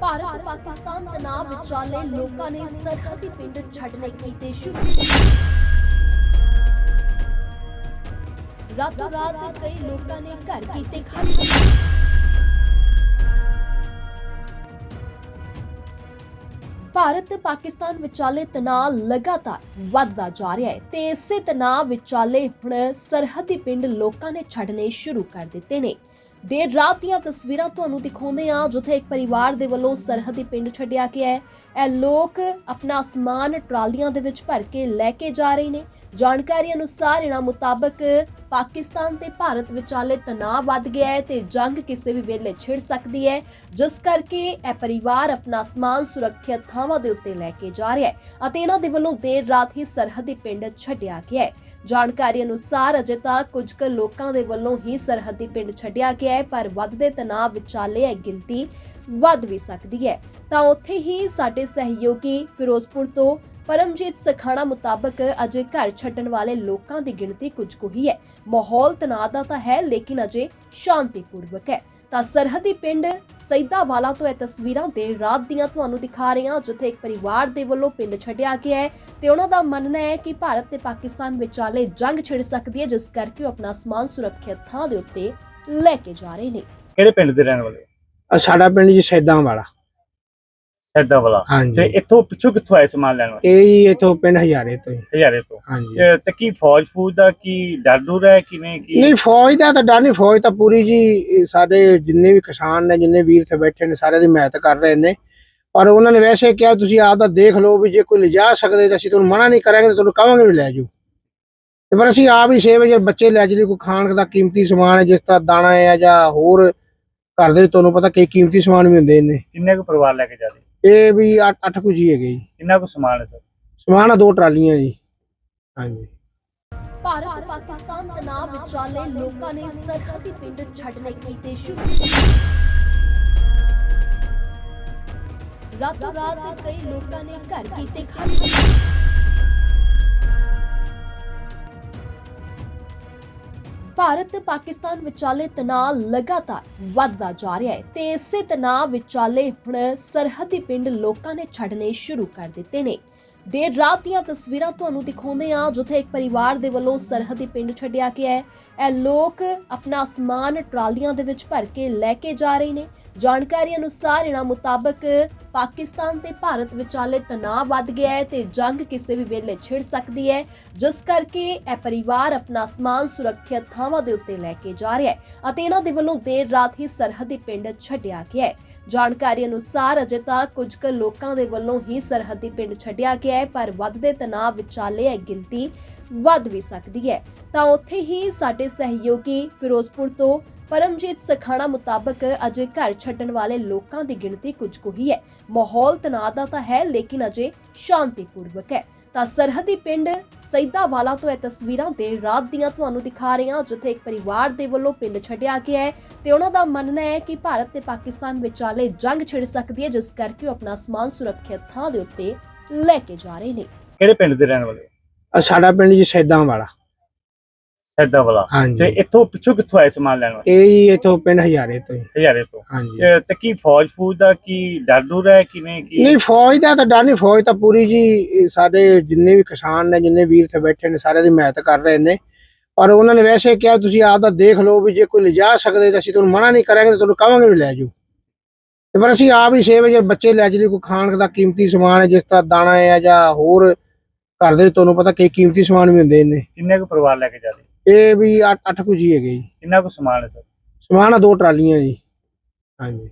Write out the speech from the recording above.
ਭਾਰਤ ਪਾਕਿਸਤਾਨ ਤਣਾਅ ਵਿਚਾਲੇ ਲੋਕਾਂ ਨੇ ਸਰਹੱਦੀ ਪਿੰਡ ਛੱਡਣੇ ਕੀਤੇ ਸ਼ੁਰੂ। ਰਾਤੋਂ ਰਾਤ ਕਈ ਲੋਕਾਂ ਨੇ ਘਰ ਕੀਤੇ ਖਾਲੀ। ਭਾਰਤ ਪਾਕਿਸਤਾਨ ਵਿਚਾਲੇ ਤਣਾਅ ਲਗਾਤਾਰ ਵੱਧਦਾ ਜਾ ਰਿਹਾ ਹੈ ਤੇ ਇਸੇ ਤਣਾਅ ਵਿਚਾਲੇ ਹੁਣ ਸਰਹੱਦੀ ਪਿੰਡ ਲੋਕਾਂ ਨੇ ਛੱਡਣੇ ਸ਼ੁਰੂ ਕਰ ਦਿੱਤੇ ਨੇ। ਦੇਰ ਰਾਤ ਦੀਆਂ ਤਸਵੀਰਾਂ ਤੁਹਾਨੂੰ ਦਿਖਾਉਂਦੇ ਆ ਜਿੱਥੇ ਇੱਕ ਪਰਿਵਾਰ ਦੇ ਵੱਲੋਂ ਸਰਹੱਦੀ ਪਿੰਡ ਛੱਡਿਆ ਗਿਆ ਹੈ। ਇਹ ਲੋਕ ਆਪਣਾ ਸਮਾਨ ਟਰਾਲੀਆਂ ਦੇ ਵਿੱਚ ਭਰ ਕੇ ਲੈ ਕੇ ਜਾ ਰਹੇ ਨੇ। ਜਾਣਕਾਰੀ ਅਨੁਸਾਰ ਇਹਨਾਂ ਮੁਤਾਬਕ ਪਾਕਿਸਤਾਨ ਤੇ ਭਾਰਤ ਵਿਚਾਲੇ ਤਣਾਅ ਵੱਧ ਗਿਆ ਹੈ ਤੇ ਜੰਗ ਕਿਸੇ ਵੀ ਵੇਲੇ ਛਿੜ ਸਕਦੀ ਹੈ, ਜਿਸ ਕਰਕੇ ਇਹ ਪਰਿਵਾਰ ਆਪਣਾ ਸਮਾਨ ਸੁਰੱਖਿਅਤ ਥਾਵਾਂ ਦੇ ਉੱਤੇ ਲੈ ਕੇ ਜਾ ਰਿਹਾ ਹੈ ਅਤੇ ਇਹਨਾਂ ਦੇ ਵੱਲੋਂ ਦੇਰ ਰਾਤ ਹੀ ਸਰਹੱਦੀ ਪਿੰਡ ਛੱਡਿਆ ਗਿਆ ਹੈ। ਜਾਣਕਾਰੀ ਅਨੁਸਾਰ ਅਜੇ ਤੱਕ ਕੁਝ ਕੁ ਲੋਕਾਂ ਦੇ ਵੱਲੋਂ ਹੀ ਸਰਹੱਦੀ ਪਿੰਡ ਛੱਡਿਆ ਗਿਆ ਹੈ, ਪਰ ਵੱਧਦੇ ਤਣਾਅ ਵਿਚਾਲੇ ਇਹ ਗਿਣਤੀ ਵੱਧ ਵੀ ਸਕਦੀ ਹੈ। ਤਾਂ ਉੱਥੇ ਹੀ ਸਾਡੇ ਸਹਿਯੋਗੀ ਫਿਰੋਜ਼ਪੁਰ ਤੋਂ ਪਰਮਜੀਤ ਸਖਾਣਾ ਮੁਤਾਬਕ ਅਜੇ ਘਰ ਛੱਡਣ ਵਾਲੇ ਲੋਕਾਂ ਦੀ ਗਿਣਤੀ ਕੁਝ ਕੁ ਹੀ ਹੈ। ਮਾਹੌਲ ਤਣਾਅ ਦਾ ਤਾਂ ਹੈ ਲੇਕਿਨ ਅਜੇ ਸ਼ਾਂਤੀਪੂਰਵਕ ਹੈ। ਤਾਂ ਸਰਹੱਦੀ ਪਿੰਡ ਸੈਦਾਵਾਲਾ ਤੋਂ ਇਹ ਤਸਵੀਰਾਂ ਦੇਰ ਰਾਤ ਦੀਆਂ ਤੁਹਾਨੂੰ ਦਿਖਾ ਰਹੇ ਹਾਂ ਜਿੱਥੇ ਇੱਕ ਪਰਿਵਾਰ ਦੇ ਵੱਲੋਂ ਪਿੰਡ ਛੱਡਿਆ ਗਿਆ ਹੈ ਤੇ ਉਹਨਾਂ ਦਾ ਮੰਨਣਾ ਹੈ ਕਿ ਭਾਰਤ ਤੇ ਪਾਕਿਸਤਾਨ ਵਿਚਾਲੇ ਜੰਗ ਛਿੜ ਸਕਦੀ ਹੈ ਜਿਸ ਕਰਕੇ ਉਹ ਆਪਣਾ ਸਮਾਨ ਸੁਰੱਖਿਅਤ ਥਾਂ ਦੇ ਉੱਤੇ ਲੈ ਕੇ ਜਾ ਰਹੇ ਨੇ। ਕਿਹੜੇ ਪਿੰਡ ਦੇ ਰਹਿਣ ਵਾਲੇ ਸਾਡਾ ਪਿੰਡ ਜੀ ਸੈਦਾਂ ਵਾਲਾ ਸੈਦਾ ਵਾਲਾ। ਤੇ ਇੱਥੋਂ ਪਿੱਛੋਂ ਕਿੱਥੋਂ ਆਏ ਸਮਾਨ ਲੈਣ ਵਾਲੇ ਇਹ ਜੀ ਇਥੋਂ ਪਿੰਡ ਹਜ਼ਾਰੇ ਤੋਂ ਹੀ ਹਜ਼ਾਰੇ ਤੋਂ। ਹਾਂਜੀ। ਇਹ ਤੇ ਕੀ ਫੌਜ ਫੂਜ ਦਾ ਕੀ ਡਰ ਡਰ ਹੈ? ਕਿਵੇਂ ਕੀ? ਨਹੀਂ ਫੌਜ ਦਾ ਤਾਂ ਡਰ ਨਹੀਂ। ਫੌਜ ਤਾਂ ਪੂਰੀ ਜੀ ਇਹ ਸਾਡੇ ਜਿੰਨੇ ਵੀ ਕਿਸਾਨ ਨੇ ਜਿੰਨੇ ਵੀਰ ਇੱਥੇ ਬੈਠੇ ਨੇ ਸਾਰੇ ਦੀ ਮਿਹਨਤ ਕਰ ਰਹੇ ਨੇ। ਪਰ ਉਹਨਾਂ ਨੇ ਵੈਸੇ ਕਿਹਾ ਤੁਸੀਂ ਆਪ ਦਾ ਦੇਖ ਲਓ ਵੀ ਜੇ ਕੋਈ ਲਿਜਾ ਸਕਦੇ ਤਾਂ ਅਸੀਂ ਤੁਹਾਨੂੰ ਮਨਾ ਨਹੀਂ ਕਰਾਂਗੇ ਤਾਂ ਤੁਹਾਨੂੰ ਕਹਾਂਗੇ ਵੀ ਲੈ ਜਾਓ। ਤੇ ਪਰ ਅਸੀਂ ਆਪ ਹੀ 6 ਵਜੇ ਬੱਚੇ ਲੈ ਜਲੀ ਕੋਈ ਖਾਣ ਦਾ ਕੀਮਤੀ ਸਮਾਨ ਹੈ ਜਿਸ ਤਰ੍ਹਾਂ ਦਾਣਾ ਹੈ ਜਾਂ ਹੋਰ ਘਰ ਦੇ ਵਿੱਚ ਤੁਹਾਨੂੰ ਪਤਾ ਕਈ ਕੀਮਤੀ ਸਮਾਨ ਵੀ ਹੁੰਦੇ ਨੇ। ਕਿੰਨੇ ਕੁ ਪਰਿਵਾਰ ਲੈ ਕੇ ਜਾ ਰਹੇ? ਇਹ ਵੀ 8 ਅੱਠ ਕੁ ਜੀ ਹੈਗੇ ਜੀ। ਕਿੰਨਾ ਕੁ ਸਮਾਨ ਹੈ ਸਰ? ਸਮਾਨ ਆ ਦੋ ਟਰਾਲੀਆਂ ਜੀ। ਹਾਂਜੀ। ਭਾਰਤ ਪਾਕਿਸਤਾਨ ਤਣਾਅ ਵਿਚਾਲੇ ਲੋਕਾਂ ਨੇ ਸਰਹੱਦੀ ਪਿੰਡ ਛੱਡਣੇ ਕੀਤੇ ਸ਼ੁਰੂ। ਰਾਤੋਂ ਰਾਤ ਕਈ ਲੋਕਾਂ ਨੇ ਘਰ ਕੀਤੇ ਖਾਲੀ। ਭਾਰਤ ਪਾਕਿਸਤਾਨ ਵਿਚਾਲੇ ਤਣਾਅ ਲਗਾਤਾਰ ਵੱਧਦਾ ਜਾ ਰਿਹਾ ਹੈ ਤੇ ਇਸੇ ਤਣਾਅ ਵਿਚਾਲੇ ਹੁਣ ਸਰਹੱਦੀ ਪਿੰਡ ਲੋਕਾਂ ਨੇ ਛੱਡਣੇ ਸ਼ੁਰੂ ਕਰ ਦਿੱਤੇ ਨੇ। ਦੇਰ ਰਾਤ ਦੀਆਂ ਤਸਵੀਰਾਂ ਤੁਹਾਨੂੰ ਦਿਖਾਉਂਦੇ ਆ ਜਿੱਥੇ ਇੱਕ ਪਰਿਵਾਰ ਦੇ ਵੱਲੋਂ ਸਰਹੱਦੀ ਪਿੰਡ ਛੱਡਿਆ ਗਿਆ ਹੈ। ਇਹ ਲੋਕ ਆਪਣਾ ਸਮਾਨ ਟਰਾਲੀਆਂ ਦੇ ਵਿੱਚ ਭਰ ਕੇ ਲੈ ਕੇ ਜਾ ਰਹੇ ਨੇ। ਜਾਣਕਾਰੀ ਅਨੁਸਾਰ ਇਹਨਾਂ ਮੁਤਾਬਕ ਪਾਕਿਸਤਾਨ ਤੇ ਭਾਰਤ ਵਿਚਾਲੇ ਤਣਾਅ ਵੱਧ ਗਿਆ ਹੈ ਤੇ ਜੰਗ ਕਿਸੇ ਵੀ ਵੇਲੇ ਛਿੜ ਸਕਦੀ ਹੈ। ਜਿਸ ਕਰਕੇ ਇਹ ਪਰਿਵਾਰ ਆਪਣਾ ਸਮਾਨ ਸੁਰੱਖਿਅਤ ਥਾਵਾਂ ਦੇ ਉੱਤੇ ਲੈ ਕੇ ਜਾ ਰਿਹਾ ਹੈ ਅਤੇ ਇਹਨਾਂ ਦੇ ਵੱਲੋਂ ਦੇਰ ਰਾਤ ਹੀ ਸਰਹੱਦੀ ਪਿੰਡ ਛੱਡਿਆ ਗਿਆ ਹੈ। ਜਾਣਕਾਰੀ ਅਨੁਸਾਰ ਅਜੇ ਤੱਕ ਕੁਝ ਕੁ ਲੋਕਾਂ ਦੇ ਵੱਲੋਂ ਹੀ ਸਰਹੱਦੀ ਪਿੰਡ ਛੱਡਿਆ ਗਿਆ ਹੈ, ਪਰ ਵੱਧਦੇ ਤਣਾਅ ਵਿਚਾਲੇ ਇਹ ਗਿਣਤੀ ਵੱਧ ਵੀ ਸਕਦੀ ਹੈ। ਤਾਂ ਉੱਥੇ ਹੀ ਸਾਡੇ ਸਹਿਯੋਗੀ ਫਿਰੋਜ਼ਪੁਰ ਤੋਂ ਪਰਮਜੀਤ ਸਖਾਣਾ ਮੁਤਾਬਕ ਅਜੇ ਘਰ ਛੱਡਣ ਵਾਲੇ ਲੋਕਾਂ ਦੀ ਗਿਣਤੀ ਕੁਝ ਕੁ ਹੀ ਹੈ। ਮਾਹੌਲ ਤਣਾਅ ਦਾ ਤਾਂ ਹੈ, ਲੇਕਿਨ ਅਜੇ ਸ਼ਾਂਤੀਪੂਰਵਕ ਹੈ। ਤਾਂ ਸਰਹੱਦੀ ਪਿੰਡ ਸੈਦਾਵਾਲਾ ਤੋਂ ਇਹ ਤਸਵੀਰਾਂ ਦੇ ਰਾਤ ਦੀਆਂ ਤੁਹਾਨੂੰ ਦਿਖਾ ਰਹੇ ਹਾਂ, ਜਿੱਥੇ ਇੱਕ ਪਰਿਵਾਰ ਦੇ ਵੱਲੋਂ ਪਿੰਡ ਛੱਡਿਆ ਗਿਆ ਹੈ ਤੇ ਉਹਨਾਂ ਦਾ ਮੰਨਣਾ ਹੈ ਕਿ ਭਾਰਤ ਤੇ ਪਾਕਿਸਤਾਨ ਵਿਚਾਲੇ ਜੰਗ ਛਿੜ ਸਕਦੀ ਹੈ, ਜਿਸ ਕਰਕੇ ਉਹ ਆਪਣਾ ਸਮਾਨ ਸੁਰੱਖਿਅਤ ਥਾਂ ਦੇ ਉੱਤੇ ਲੈ ਕੇ ਜਾ ਰਹੇ ਨੇ। ਕਿਹੜੇ ਪਿੰਡ ਦੇ ਰਹਿਣ ਵਾਲੇ ਆਹ ਸਾਡਾ ਪਿੰਡ ਜੀ ਸੈਦਾਂ ਵਾਲਾ ਸੈਦਾ ਵਾਲਾ ਤੇ ਹਾਂਜੀ ਇੱਥੋਂ ਪਿੱਛੋਂ ਕਿੱਥੋਂ ਆਏ ਸਮਾਨ ਲੈਣ ਵਾਲੇ ਇਹ ਜੀ ਇਥੋਂ ਪਿੰਡ ਹਜ਼ਾਰੇ ਤੋਂ ਹੀ ਹਜ਼ਾਰੇ ਤੋਂ। ਹਾਂਜੀ। ਤੇ ਕੀ ਫੌਜ ਫੂਜ ਦਾ ਕੀ ਡਰ ਡਰ ਹੈ ਕਿਵੇਂ ਕੀ? ਨਹੀਂ ਫੌਜ ਦਾ ਤਾਂ ਡਰ ਨਹੀਂ ਫੌਜ ਤਾਂ ਪੂਰੀ ਜੀ ਇਹ ਸਾਡੇ ਜਿੰਨੇ ਵੀ ਕਿਸਾਨ ਨੇ ਜਿੰਨੇ ਵੀਰ ਇੱਥੇ ਬੈਠੇ ਨੇ ਸਾਰੇ ਦੀ ਮਿਹਨਤ ਕਰ ਰਹੇ ਨੇ। ਪਰ ਉਹਨਾਂ ਨੇ ਵੈਸੇ ਕਿਹਾ ਤੁਸੀਂ ਆਪ ਦਾ ਦੇਖ ਲਓ ਵੀ ਜੇ ਕੋਈ ਲਿਜਾ ਸਕਦੇ ਤਾਂ ਅਸੀਂ ਤੁਹਾਨੂੰ ਮਨਾ ਨਹੀਂ ਕਰਾਂਗੇ ਤਾਂ ਤੁਹਾਨੂੰ ਕਹਾਂਗੇ ਵੀ ਲੈ ਜਾਓ। ਤੇ ਪਰ ਅਸੀਂ ਆਪ ਹੀ 6 ਵਜੇ ਬੱਚੇ ਲੈ ਜਲੀ ਕੋਈ ਖਾਣ ਦਾ ਕੀਮਤੀ ਸਮਾਨ ਹੈ ਜਿਸ ਤਰ੍ਹਾਂ ਦਾਣਾ ਹੈ ਜਾਂ ਹੋਰ ਘਰ ਦੇ ਵਿੱਚ ਤੁਹਾਨੂੰ ਪਤਾ ਕਈ ਕੀਮਤੀ ਸਮਾਨ ਵੀ ਹੁੰਦੇ ਨੇ ਕਿੰਨੇ ਕੁ ਪਰਿਵਾਰ ਲੈ ਕੇ ਜਾ ਰਹੇ? ਇਹ ਵੀ 8 ਅੱਠ ਕੁ ਜੀ ਹੈਗੇ ਜੀ। ਕਿੰਨਾ ਕੁ ਸਮਾਨ ਹੈ ਸਰ? ਸਮਾਨ ਆ ਦੋ ਟਰਾਲੀਆਂ ਜੀ। ਹਾਂਜੀ।